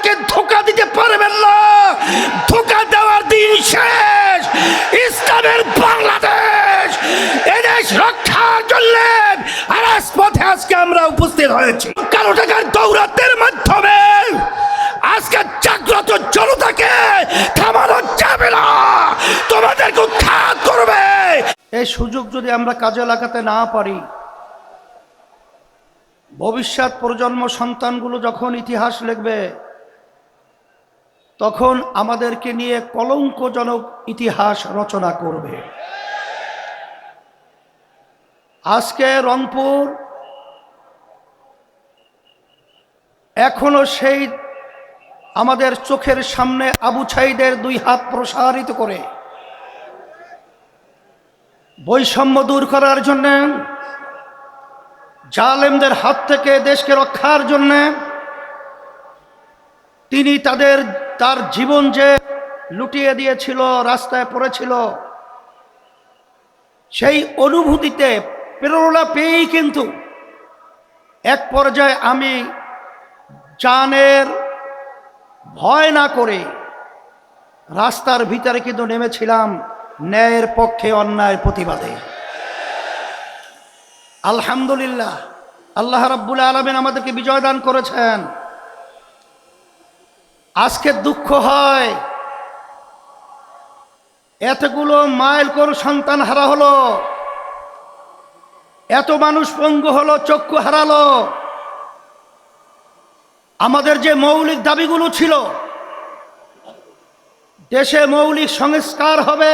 আমাদেরকে ধোকা দিতে পারবেন না। ধোকা দেওয়ার দিন শেষ। ইসলামের বাংলাদেশ এদেশ রক্ষার জন্য রাজপথে আজকে আমরা উপস্থিত হয়েছি। কালো টাকার দৌরাত্মের মাধ্যমে আজকে জাগ্রত জনতাকে থামানো যাবে না। তোমাদেরকে উৎখাত করবে। এই সুযোগ যদি আমরা কাজে লাগাতে না পারি, ভবিষ্যৎ প্রজন্ম সন্তানগুলো যখন ইতিহাস লিখবে তখন আমাদেরকে নিয়ে কলঙ্কজনক ইতিহাস রচনা করবে। আজকে রংপুর এখনও সেই আমাদের চোখের সামনে আবু ছাইদের দুই হাত প্রসারিত করে। বৈষম্য দূর করার জন্যে, জালেমদের হাত থেকে দেশকে রক্ষার জন্যে তিনি তাদের, তার জীবন যে লুটিয়ে দিয়েছিল, রাস্তায় পড়েছিল, সেই অনুভূতিতে প্রেরণা পেয়েই কিন্তু এক পর্যায়ে আমি জানের ভয় না করে রাস্তার ভিতরে কিন্তু নেমেছিলাম ন্যায়ের পক্ষে অন্যায়ের প্রতিবাদে। আলহামদুলিল্লাহ, আল্লাহ রাব্বুল আলমিন আমাদেরকে বিজয় দান করেছেন। আজকে দুঃখ হয়। এতগুলো মাইল কোর সন্তান হারা হলো। এত মানুষ পঙ্গু হলো, চক্ষু হারালো। আমাদের যে মৌলিক দাবিগুলো ছিল, দেশে মৌলিক সংস্কার হবে।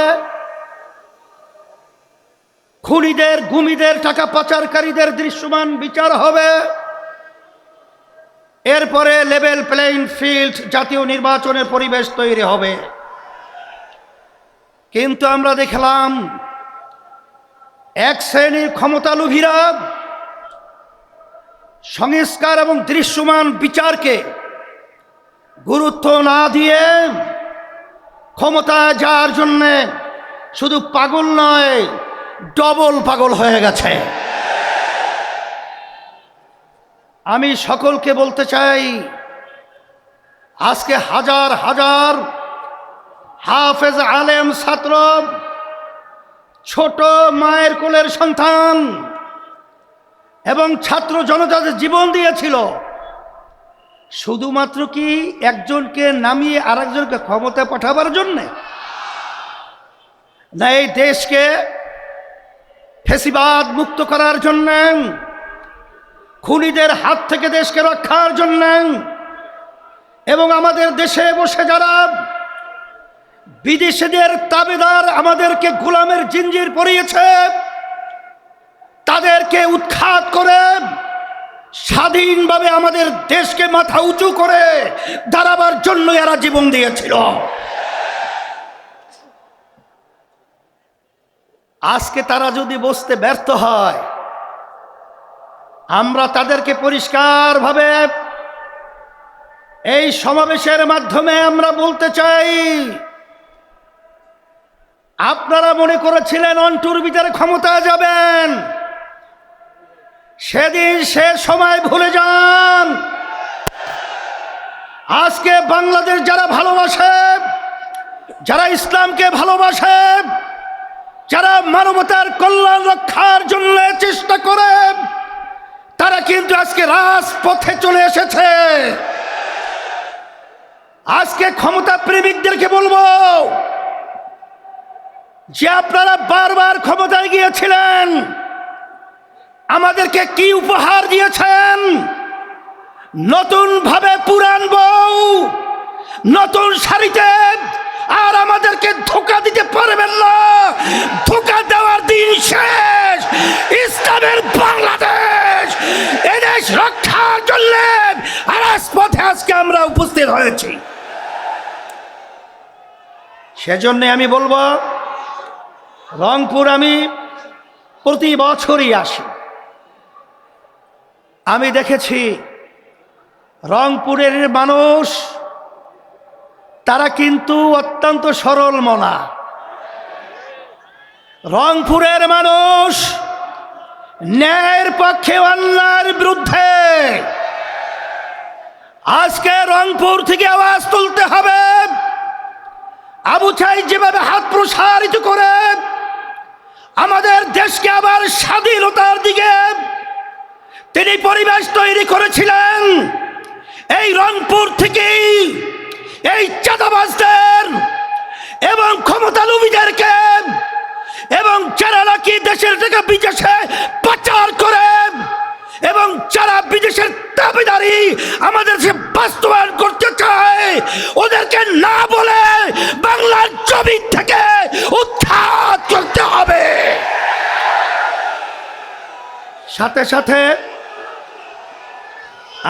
খুনিদের, গুমিদের, টাকা পাচারকারীদের দৃশ্যমান বিচার হবে। এরপরে লেভেল প্লেইং ফিল্ড জাতীয় নির্বাচনের পরিবেশ তৈরি হবে। কিন্তু আমরা দেখলাম, এক শ্রেণির ক্ষমতালোভীরা সংস্কার এবং দৃশ্যমান বিচারকে গুরুত্ব না দিয়ে ক্ষমতায় যাওয়ার জন্যে শুধু পাগল নয় ডবল পাগল হয়ে গেছে। আমি সকলকে বলতে চাই, আজকে হাজার হাজার হাফেজ আলেম ছাত্র, ছোট মায়ের কোলের সন্তান এবং ছাত্র জনতা জীবন দিয়েছিল, শুধুমাত্র কি একজনকে নামিয়ে আরেকজনকে ক্ষমতায় পাঠাবার জন্যে? না, এই দেশকে ফেসিবাদ মুক্ত করার জন্য খুনিদের হাত থেকে দেশকে রক্ষার জন্য। এবং আমাদের দেশে বসে যারা বিদেশিদের তাবেদার আমাদেরকে গোলামের জিঞ্জির পরিয়েছে, তাদেরকে উৎখাত করে স্বাধীনভাবে আমাদের দেশকে মাথা উঁচু করে দাঁড়াবার জন্য এরা জীবন দিয়েছিল। আজকে তারা যদি বসতে ব্যর্থ হয় আমরা তাদেরকে পরিষ্কারভাবে এই সমাবেশের মাধ্যমে আমরা বলতে চাই, আপনারা মনে করেছিলেন অন্টুর ভিতরে ক্ষমতায় যাবেন। সেদিন সে সময় ভুলে যান। আজকে বাংলাদেশ যারা ভালোবাসে, যারা ইসলামকে ভালোবাসে, যারা মানবতার কল্যাণ রক্ষার জন্য চেষ্টা করে তারা কিন্তু আজকে রাজপথে চলে এসেছে। আজকে ক্ষমতা প্রেমিকদেরকে বলব, যে আপনারা বারবার ক্ষমতায় গিয়েছিলেন, আমাদেরকে কি উপহার দিয়েছেন? নতুন ভাবে পুরান বউ, নতুন শাড়িতে আর আমাদেরকে ধোকা দিতে পারবেন না। ধোকা দেওয়ার দিন শেষ। ইসলামের বাংলাদেশ, এদেশ রক্ষার জন্য রাজপথে আজকে আমরা উপস্থিত হয়েছি। সেজন্য আমি বলব, রংপুর আমি প্রতি বছরই আসি। আমি দেখেছি রংপুরের মানুষ তারা কিন্তু অত্যন্ত সরল মনা। রংপুরের মানুষ ন্যায়ের পক্ষে অন্যায়ের বিরুদ্ধে। আজকে রংপুর থেকে আওয়াজ তুলতে হবে। আবু চাই যেভাবে হাত প্রসারিত করে, আমাদের দেশকে আবার স্বাধীনতার দিকে তিনি পরিবেশ তৈরি করেছিলেন। এই রংপুর থেকেই এই চাঁদাবাজদের এবং ক্ষমতা লোভীদেরকে এবং যারা নাকি দেশের থেকে বিদেশে পাচার করে এবং যারা বিদেশের দাবিদারি আমাদের সে বাস্তবায়ন করতে চায়, ওদেরকে না বলে বাংলার জমি থেকে উৎখাত করতে হবে। সাথে সাথে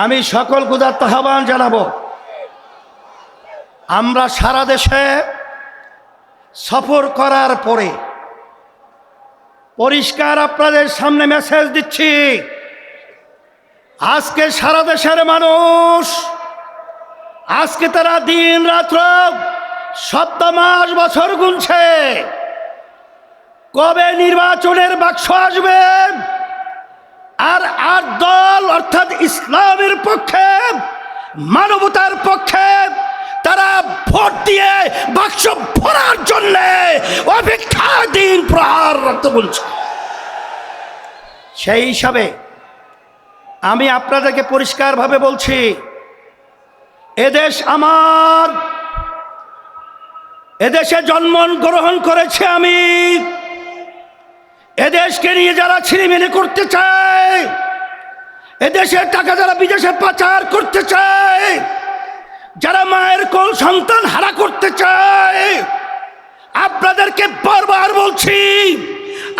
আমি সকল গুদার আহ্বান জানাব। আমরা সারা দেশে সফর করার পরে পরিষ্কার আপনাদের সামনে মেসেজ দিচ্ছি। আজকে সারা দেশের মানুষ, আজকে তারা দিন রাত্র সপ্তাহ, মাস, বছর গুনছে। কবে নির্বাচনের বাক্স আসবে? আর আর দল, অর্থাৎ ইসলামের পক্ষে, মানবতার পক্ষে তারা ভোট দিয়ে বাক্স ভরার জন্য অপেক্ষা দিন প্রহার রাখতে বলছে। সেই হিসাবে আমি আপনাদেরকে পরিষ্কারভাবে বলছি, এদেশ আমার, এদেশে জন্ম গ্রহণ করেছে আমি। এদেশকে নিয়ে যারা ছিনিমিনি করতে চায়, এদেশের টাকা যারা বিদেশে পাচার করতে চায় যারা মায়ের কোল সন্তান হারা করতে চায়, আপনাদেরকে বারবার বলছি,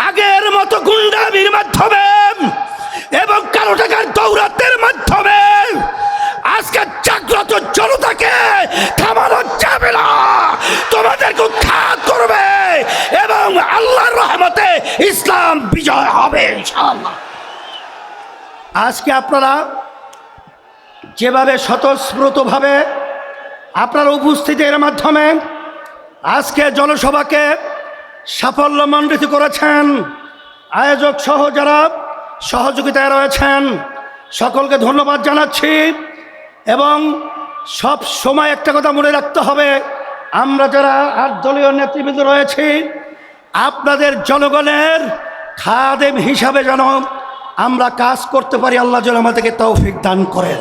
আগের মতো গুন্ডামির মাধ্যমে এবং কালো টাকার দৌরাতের মাধ্যমে আজকে জাগ্রত জনতাকে থামানো যাবে না। তোমাদেরকে উৎখাত করবে এবং আল্লাহর রহমতে ইসলাম বিজয় হবে আজকে আপনারা যেভাবে স্বতঃস্ফূর্তভাবে আপনার উপস্থিতির মাধ্যমে আজকে জনসভাকে সাফল্যমণ্ডিত করেছেন আয়োজক সহ যারা সহযোগিতায় রয়েছেন, সকলকে ধন্যবাদ জানাচ্ছি। এবং সব সময় একটা কথা মনে রাখতে হবে, আমরা যারা আর দলীয় নেতৃবৃন্দ রয়েছি, আপনাদের জনগণের খাদেম হিসাবে যেন আমরা কাজ করতে পারি, আল্লাহ যেন আমাদেরকে তৌফিক দান করেন।